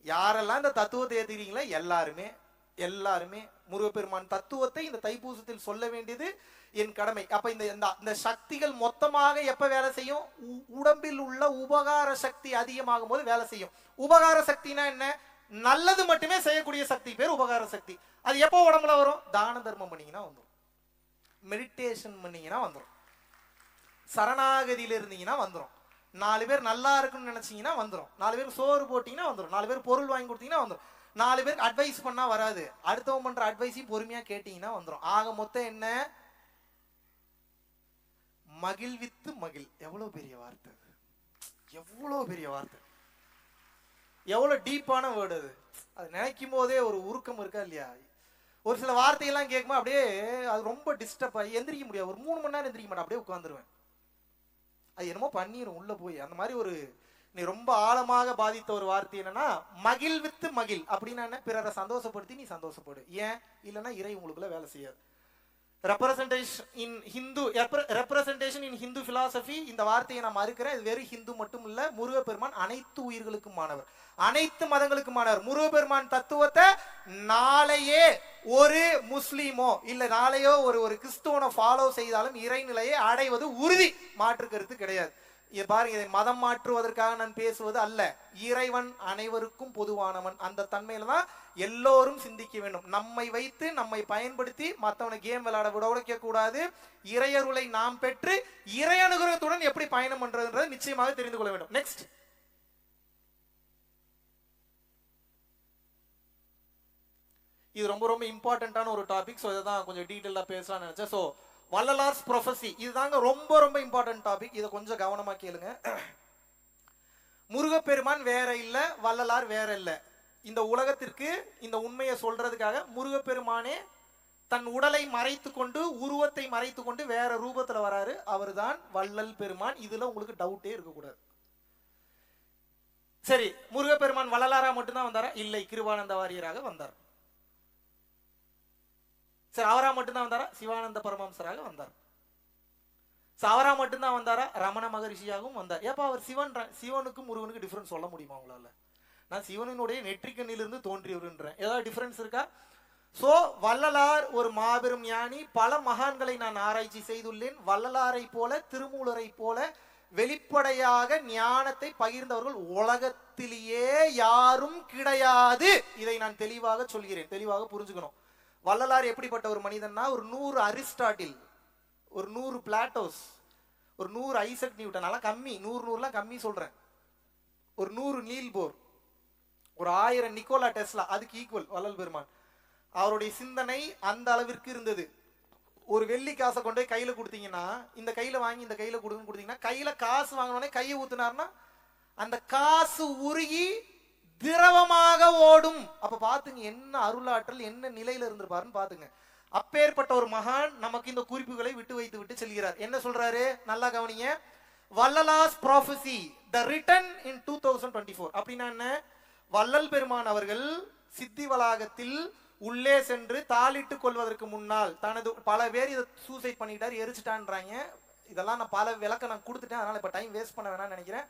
யாரெல்லாம் இந்த தத்துவத்தை ஏத்துக்கிறீங்களா? எல்லாருமே. எல்லாருமே. முருகப்பெருமான் தத்துவத்தை இந்த தைப்பூசத்தில் சொல்ல வேண்டியது என் கடமை. அப்ப இந்த இந்த- இந்த சக்திகள் மொத்தமாக எப்ப வேலை செய்யும்? உ- உடம்பில் உள்ள உபகார சக்தி அதிகமாகும் போது வேலை செய்யும். உபகார சக்தினா என்ன? நல்லது மட்டுமே செய்யக்கூடிய சக்தி பேர் உபகார சக்தி. அது எப்போ உடம்புல வரும்? தான தர்மம் பண்ணீங்கன்னா வந்துடும் மெடிடேஷன் பண்ணீங்கன்னா வந்துடும் சரணாகதியில இருந்தீங்கன்னா வந்துடும் நாலு பேர் நல்லா இருக்குன்னு நினைச்சீங்கன்னா வந்துடும் நாலு பேர் சோறு போட்டிங்கன்னா வந்துடும் நாலு பேர் பொருள் வாங்கி கொடுத்தீங்கன்னா வந்துடும் நாலு பேருக்கு அட்வைஸ் பண்ணா வராது. அடுத்தவன் பண்ற அட்வைஸையும் பொறுமையா கேட்டீங்கன்னா வந்துடும் ஆக மொத்தம் என்ன? மகிழ்வித்து மகிழ். எவ்வளவு பெரிய வார்த்தை எவ்வளோ எவ்வளவு பெரிய வார்த்தை. எவ்வளோ டீப்பான வேர்டு அது. அது நினைக்கும் போதே ஒரு உருக்கம் இருக்கா இல்லையா? ஒரு சில வார்த்தையெல்லாம் கேட்கும்போது அப்படியே அது ரொம்ப டிஸ்டர்ப் ஆகி எந்திரிக்க முடியாது. ஒரு மூணு மணி நேரம் எந்திரிக்க மாட்டேன். அப்படியே உட்காந்துருவேன் அது என்னமோ பண்ணிடும் உள்ளே போய். அந்த மாதிரி ஒரு நீ ரொம்ப ஆழமாக பாதித்த ஒரு வார்த்தை என்னன்னா மகிழ்வித்து மகிழ். அப்படின்னா என்ன? பிறரை சந்தோஷப்படுத்தி நீ சந்தோஷப்படு. ஏன்? இல்லைன்னா இறை உங்களுக்குள்ள வேலை செய்யாது. Representation in Hindu representation in Hindu philosophy இந்த வார்த்தையை நான் மறுக்கிறேன். இது வெறும் ஹிந்து மட்டும் இல்ல முருகப்பெருமான் அனைத்து உயிர்களுக்கும் மாணவர் அனைத்து மதங்களுக்கும் மாணவர் முருகப்பெருமான் தத்துவத்தை நாளையே ஒரு முஸ்லீமோ இல்ல நாளையோ ஒரு ஒரு கிறிஸ்துவனை ஃபாலோ செய்தாலும் இறைநிலையை அடைவது உறுதி. மாற்று கருத்து கிடையாது. பாருங்க இதை மதம் மாற்றுவதற்காக நான் பேசுவது அல்ல. இறைவன் அனைவருக்கும் பொதுவானவன். அந்த தன்மையில தான் எல்லோரும் சிந்திக்க வேண்டும். நம்மை வைத்து நம்மை பயன்படுத்தி மத்தவனை கேம் விளையாட விட உடைக்க கூடாது இறையருளை நாம் பெற்று இறை அனுகிரகத்துடன் எப்படி பயணம் பண்றதுன்றதை நிச்சயமாக தெரிந்து கொள்ள வேண்டும். நெக்ஸ்ட் இது ரொம்ப ரொம்ப இம்பார்ட்டன்டான ஒரு டாபிக் ஸோ இதை தான் கொஞ்சம் டீட்டெயிலாக பேசலாம்னு நினைச்சேன். ஸோ வள்ளலார்ஸ் ப்ரொஃபஸி இதுதாங்க ரொம்ப ரொம்ப இம்பார்ட்டன்ட் டாபிக் இதை கொஞ்சம் கவனமாக கேளுங்க. முருகப்பெருமான் வேற இல்லை வள்ளலார் வேற இல்லை. இந்த உலகத்திற்கு இந்த உண்மையை சொல்றதுக்காக முருகப்பெருமானே தன் உடலை மறைத்து கொண்டு உருவத்தை மறைத்து கொண்டு வேற ரூபத்தில் வராரு. அவர்தான் வள்ளல் பெருமான். இதுல உங்களுக்கு டவுட்டே இருக்கக்கூடாது. சரி முருகப்பெருமான் வள்ளலாரா மட்டும்தான் வந்தாரா? இல்லை கிருபானந்த வாரியராக வந்தார். சரி அவரா மட்டும்தான் வந்தாரா? சிவானந்த பரமஹம்சராக வந்தார். சரி, அவரா மட்டும்தான் வந்தாரா? ரமண மகரிஷியாகவும் வந்தார். ஏப்பா அவர் சிவன் சிவனுக்கும் முருகனுக்கு டிஃபரன்ஸ் சொல்ல முடியுமா உங்களால? நான் சிவனினுடைய நெற்றிக்கண்ணிலிருந்து தோன்றியவருன்றேன். ஏதாவது டிஃபரன்ஸ் இருக்கா? சோ வள்ளலார் ஒரு மாபெரும் ஞானி. பல மகான்களை நான் ஆராய்ச்சி செய்துள்ளேன். வள்ளலாரை போல திருமூலரை போல வெளிப்படையாக ஞானத்தை பகிர்ந்தவர்கள் உலகத்திலேயே யாரும் கிடையாது. இதை நான் தெளிவாக சொல்கிறேன். தெளிவாக புரிஞ்சுக்கணும். வள்ளலார் எப்படிப்பட்ட ஒரு மனிதன்னா ஒரு நூறு அரிஸ்டாட்டில் ஒரு நூறு பிளாட்டோஸ் ஒரு நூறு ஐசக் நியூட்டன் அதெல்லாம் கம்மி நூறு நூறுலாம் கம்மி சொல்றேன். ஒரு நூறு நீல் போர் ஒரு ஆயிரம் நிக்கோலா டெஸ்லா அதுக்கு ஈக்குவல் வள்ளல் பெருமான். அவருடைய சிந்தனை அந்த அளவிற்கு இருந்தது. ஒரு வெள்ளி காசை கொண்டு போய் கையில கொடுத்தீங்கன்னா இந்த கையில வாங்கி இந்த கையில கொடுங்கன்னு கொடுத்தீங்கன்னா கையில காசு வாங்கினோடனே கையை ஊத்துனாருன்னா அந்த காசு உருகி திரவமாக ஓடும். அப்ப பாத்துங்க என்ன அருளாற்றல் என்ன நிலையில இருந்திருப்பாருன்னு பாத்துங்க. அப்பேற்பட்ட ஒரு மகான் நமக்கு இந்த குறிப்புகளை விட்டு வைத்து விட்டு செல்கிறார். என்ன சொல்றாரு? நல்லா கவனிங்க. Vallalar's prophecy the written in two thousand twenty four அப்படின்னா என்ன? வள்ளல் பெருமான் அவர்கள் சித்தி வளாகத்தில் உள்ளே சென்று தாளிட்டு கொள்வதற்கு முன்னால் தனது பல பேர் இதை சூசைட் பண்ணிட்டார் எரிச்சிட்டான்றாங்க. இதெல்லாம் நான் பல விளக்கம் நான் கொடுத்துட்டேன். அதனால இப்ப டைம் வேஸ்ட் பண்ண வேணாம்னு நினைக்கிறேன்.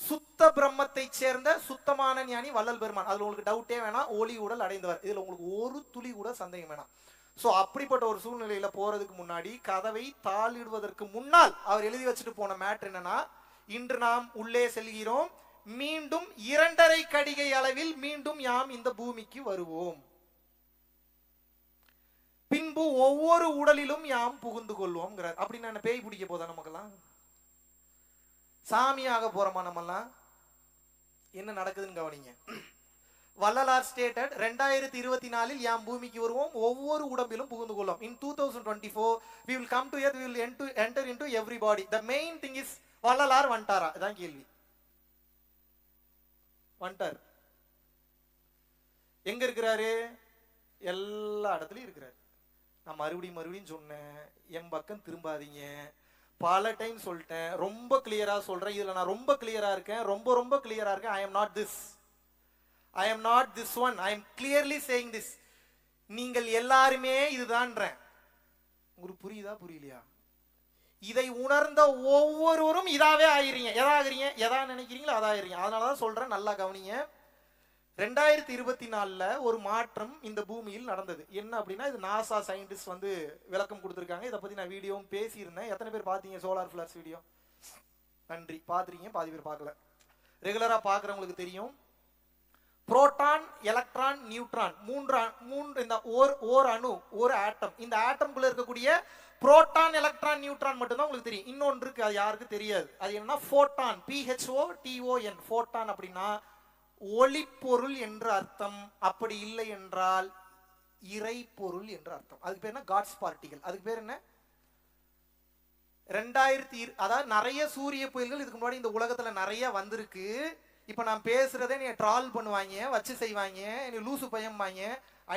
சுத்த பிரம்மத்தை சேர்ந்த சுத்தமான ஞானி வள்ளல் பெருமான். அதுல உங்களுக்கு டவுட்டே வேணாம் ஒளி உடல் அடைந்தவர். இதுல உங்களுக்கு ஒரு துளி கூட சந்தேகம் வேணாம். சோ அப்படிப்பட்ட ஒரு சூழ்நிலையில போறதுக்கு முன்னாடி கதவை தாளிடுவதற்கு முன்னால் அவர் எழுதி வச்சுட்டு போன மேட்ரு என்னன்னா இன்று நாம் உள்ளே செல்கிறோம் மீண்டும் இரண்டரை கடிகை அளவில் மீண்டும் யாம் இந்த பூமிக்கு வருவோம். பின்பு ஒவ்வொரு உடலிலும் யாம் புகுந்து கொள்வோம் அப்படின்னா என்ன பேய் பிடிக்க போதா நமக்கெல்லாம்? சாமியாக போறோமா நம்மெல்லாம்? என்ன நடக்குதுன்னு கவனிங்க. வள்ளலார் ஸ்டேட்டட் ரெண்டாயிரத்தி இருபத்தி நாலில் யாம் பூமிக்கு வருவோம். ஒவ்வொரு உடம்பிலும் புகுந்து கொள்ளும். In two thousand twenty four we will come to earth will enter into every body the main thing is Vallalar வந்துட்டாரா? இதான் கேள்வி. வந்துட்டார். எங்க இருக்கிறாரு? எல்லா இடத்துலயும் இருக்கிறாரு. நான் மறுபடியும் மறுபடியும் சொன்னேன் என் பக்கம் திரும்பாதீங்க. பல டைம் சொல்லிட்டேன். ரொம்ப கிளியரா சொல்றேன். இதுல நான் ரொம்ப கிளியரா இருக்கேன். ரொம்ப ரொம்ப கிளியரா இருக்கேன். I am not this I am not this one I am clearly saying this நீங்கள் எல்லாருமே இதுதான்றேன். உங்களுக்கு புரியுதா புரியலையா? இதை உணர்ந்த ஒவ்வொருவரும் இதாவே ஆகிறீங்க எதா ஆகிறீங்க? எதா நினைக்கிறீங்களோ அதாகிறீங்க அதனால தான் சொல்றேன். நல்லா கவனிங்க. ரெண்டாயிரத்தி இருபத்தி நாலில் ஒரு மாற்றம் இந்த பூமியில் நடந்தது. என்ன அப்படின்னா இது நாசா சயின்டிஸ்ட் வந்து விளக்கம் கொடுத்துருக்காங்க. இதை பத்தி நான் வீடியோவும் பேசியிருந்தேன். எத்தனை பேர் பார்த்தீங்க சோலார் ஃபிளர்ஸ் வீடியோ நன்றி. பார்த்துருக்கீங்க பாதி பேர் பார்க்கல. ரெகுலரா பார்க்குறவங்களுக்கு தெரியும். புரோட்டான் எலக்ட்ரான் நியூட்ரான் மூன்று மூன்று இந்த ஓர் ஓர் அணு ஒரு ஆட்டம் இந்த ஆட்டம்குள்ள இருக்கக்கூடிய புரோட்டான் எலக்ட்ரான் நியூட்ரான் மட்டும்தான் உங்களுக்கு தெரியும். இன்னொன்று இருக்கு அது யாருக்கு தெரியாது. அது என்னன்னா ஃபோட்டான் பிஹெச்ஓ டிஓஎன் ஃபோட்டான் அப்படின்னா ஒளிப்பொருள் என்று அர்த்தம் அப்படி இல்லை என்றால் இறைப்பொருள் என்று அர்த்தம். அதுக்கு பேர் என்ன? காட்ஸ் பார்ட்டிகள் அதுக்கு பேர் என்ன? ரெண்டாயிரத்தி அதாவது நிறைய சூரிய புயல்கள் இதுக்கு முன்னாடி இந்த உலகத்துல நிறைய வந்திருக்கு. இப்ப நான் பேசுறதே நீ ட்ரால் பண்ணுவாங்க வச்சு செய்வாங்க நீ லூசு பயம்பாங்க.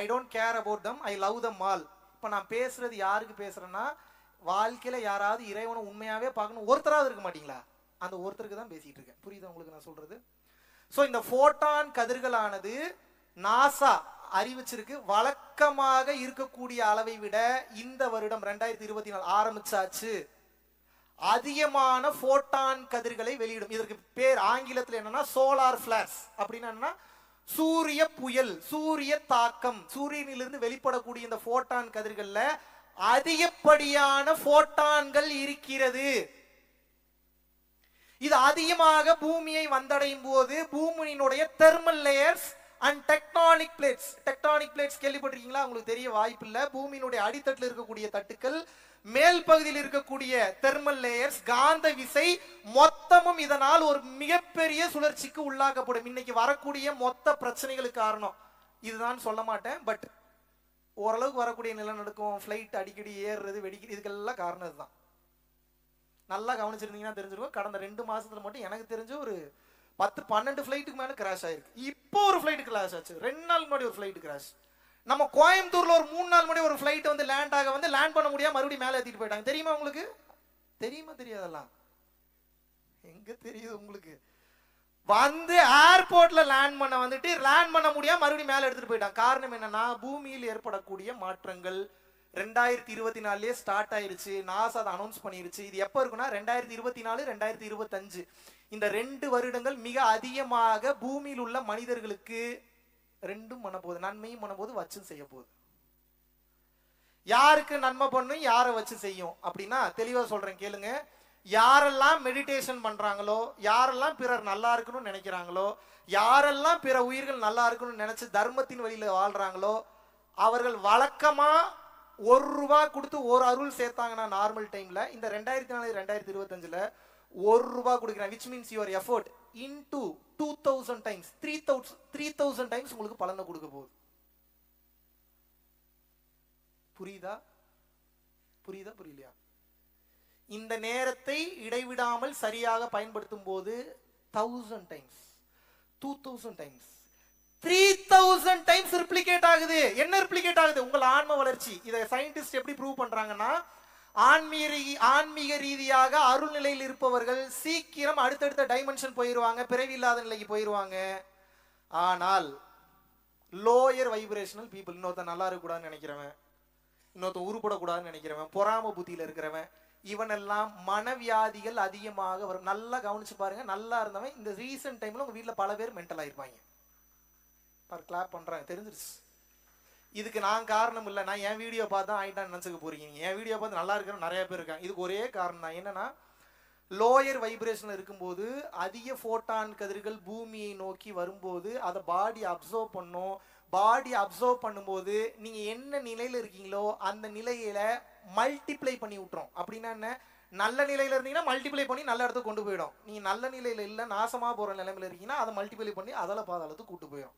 I don't care about them I love them all இப்ப நான் பேசுறது யாருக்கு பேசுறேன்னா வாழ்க்கையில யாராவது இறைவனை உண்மையாவே பார்க்கணும். ஒருத்தராவது இருக்க மாட்டீங்களா? அந்த ஒருத்தருக்கு தான் பேசிட்டு இருக்கேன். புரியுதா உங்களுக்கு நான் சொல்றது? ஸோ இந்த ஃபோட்டான் கதிர்களானது நாசா அறிவிச்சிருக்கு. வழக்கமாக இருக்கக்கூடிய அளவை விட இந்த வருடம் ரெண்டாயிரத்தி இருபத்தி நாலு ஆரம்பிச்சாச்சு. அதிகமான போட்டான் கதிர்களை வெளியிடும். இதற்கு பேர் ஆங்கிலத்தில் என்னன்னா சோலார் ஃபிளாஷ் அப்படின்னா என்னன்னா சூரிய புயல் சூரிய தாக்கம். சூரியனிலிருந்து வெளிப்படக்கூடிய இந்த போட்டான் கதிர்கள்ல அதிகப்படியான போட்டான்கள் இருக்கிறது. இது அதிகமாக பூமியை வந்தடையும் போது பூமியினுடைய thermal layers and tectonic plates tectonic plates கேள்விப்பட்டிருக்கீங்களா? உங்களுக்கு தெரிய வாய்ப்பு இல்லை பூமியினுடைய அடித்தட்டில் இருக்கக்கூடிய தட்டுக்கள் மேல் பகுதியில் இருக்கக்கூடிய தெர்மல் லேயர்ஸ் காந்த விசை மொத்தமும் இதனால் ஒரு மிகப்பெரிய சுழற்சிக்கு உள்ளாக்கப்படும். இன்னைக்கு வரக்கூடிய மொத்த பிரச்சனைகளுக்கு காரணம். இதுதான் சொல்ல மாட்டேன் பட் ஓரளவுக்கு வரக்கூடிய நிலநடுக்கம் ஃப்ளைட் அடிக்கடி ஏறுறது வெடிக்கிறது இதுக்கெல்லாம் காரணம் இதுதான். நல்லா கவனிச்சிருந்தீங்கன்னா தெரிஞ்சிருக்கும். கடந்த ரெண்டு மாசத்துல மட்டும் எனக்கு தெரிஞ்ச ஒரு பத்து பன்னெண்டு ஃப்ளைட்டுக்கு மேலே கிராஷ் ஆயிருக்கு. இப்போ ஒரு ஃப்ளைட்டு கிராஷ் ஆச்சு. ரெண்டு நாள் முன்னாடி ஒரு ஃப்ளைட்டு கிராஷ் நம்ம கோயம்புத்தூர்ல ஒரு மூணு நாள் முன்னாடி ஒரு ஃப்ளைட் வந்து லேண்ட் ஆக வந்து லேண்ட் பண்ண முடியாம மறுபடியும் மேலே ஏத்திட்டு போயிட்டாங்க. தெரியுமா உங்களுக்கு? தெரியுமா தெரியாதெல்லாம்? எங்க தெரியுது உங்களுக்கு? வந்து ஏர்போர்ட்ல லேண்ட் பண்ண வந்துட்டு லேண்ட் பண்ண முடியாம மறுபடியும் மேலே எடுத்துட்டு போயிட்டாங்க. காரணம் என்னன்னா பூமியில் ஏற்படக்கூடிய மாற்றங்கள் ரெண்டாயிரத்தி இருபத்தி நாலுலயே ஸ்டார்ட் ஆயிருச்சு. நாசா அதை அனௌன்ஸ் பண்ணிருச்சு. இது எப்போ இருக்குன்னா ரெண்டாயிரத்தி இருபத்தி நாலு ரெண்டாயிரத்தி இருபத்தஞ்சு இந்த ரெண்டு வருடங்கள் மிக அதிகமாக பூமியில் உள்ள மனிதர்களுக்கு ரெண்டும் பண்ண போகுது நன்மையும் பண்ண போது வச்சும் செய்ய போகுது யாருக்கு நன்மை பண்ணும் யாரை வச்சு செய்யும்? அப்படின்னா தெளிவா சொல்றேன் கேளுங்க. யாரெல்லாம் மெடிடேஷன் பண்றாங்களோ யாரெல்லாம் பிறர் நல்லா இருக்கணும்னு நினைக்கிறாங்களோ யாரெல்லாம் பிற உயிர்கள் நல்லா இருக்கணும்னு நினைச்சு தர்மத்தின் வழியில வாழ்றாங்களோ அவர்கள் வழக்கமா ஒரு ரூபா கொடுத்து ஒரு அருள் சேர்த்தாங்கன்னா நார்மல் டைம்ல இந்த ரெண்டாயிரத்தி நாலு ரெண்டாயிரத்தி இருபத்தஞ்சுல ஒரு ரூபா கொடுக்குறேன் which means your effort in two two thousand times three thousand three thousand times உங்களுக்கு பலனை கொடுக்க போகுது. புரியுதா? புரியுதா? புரியலையா? இந்த நேரத்தை இடைவிடாமல் சரியாக பயன்படுத்தும் போது thousand times two thousand times three thousand times replicate ஆகுது. என்ன ரிப்ளிகேட் ஆகுது? உங்கள் ஆன்ம வளர்ச்சி. இதை சயின்டிஸ்ட் எப்படி ப்ரூவ் பண்றாங்கன்னா ஆன்மீக ரீ- ஆன்மீக ரீதியாக அருள் நிலையில் இருப்பவர்கள் சீக்கிரம் அடுத்தடுத்த டைமென்ஷன் போயிருவாங்க பிறவி இல்லாத நிலைக்கு போயிருவாங்க. ஆனால் லோயர் வைப்ரேஷனல் பீப்புள் இன்னொருத்தன் நல்லா இருக்கக்கூடாதுன்னு நினைக்கிறவன் இன்னொருத்தன் உருப்படக்கூடாதுன்னு நினைக்கிறவன் பொறாம புத்தியில இருக்கிறவன் இவனெல்லாம் மனவியாதிகள் அதிகமாக வரும். நல்லா கவனிச்சு பாருங்க நல்லா இருந்தவன். இந்த ரீசெண்ட் டைம்ல உங்க வீட்டில் பல பேர் மென்டல் ஆயிருப்பாங்க. பார் கிளாப் பண்ணுறாங்க தெரிஞ்சிருச்சு. இதுக்கு நான் காரணம் இல்லை. நான் என் வீடியோ பார்த்து தான் ஆயிட்டான்னு நினச்சிக்க போகிறீங்க என் வீடியோ பார்த்து நல்லா இருக்கிற நிறைய பேர் இருக்காங்க. இதுக்கு ஒரே காரணம் தான் என்னென்னா லோயர் வைப்ரேஷனில் இருக்கும்போது அதிக ஃபோட்டான் கதிர்கள் பூமியை நோக்கி வரும்போது அதை பாடி அப்சர்வ் பண்ணும். பாடி அப்சர்வ் பண்ணும்போது நீங்கள் என்ன நிலையில் இருக்கீங்களோ அந்த நிலையில மல்டிப்ளை பண்ணி விட்டுரும். அப்படின்னா என்ன? நல்ல நிலையில இருந்தீங்கன்னா மல்டிப்ளை பண்ணி நல்ல இடத்துக்கு கொண்டு போயிடும். நீங்கள் நல்ல நிலையில் இல்லை நாசமாக போகிற நிலைமையில இருக்கீங்கன்னா அதை மல்டிப்ளை பண்ணி அதில் பாதாளத்துக்கு கூட்டு போயிடும்.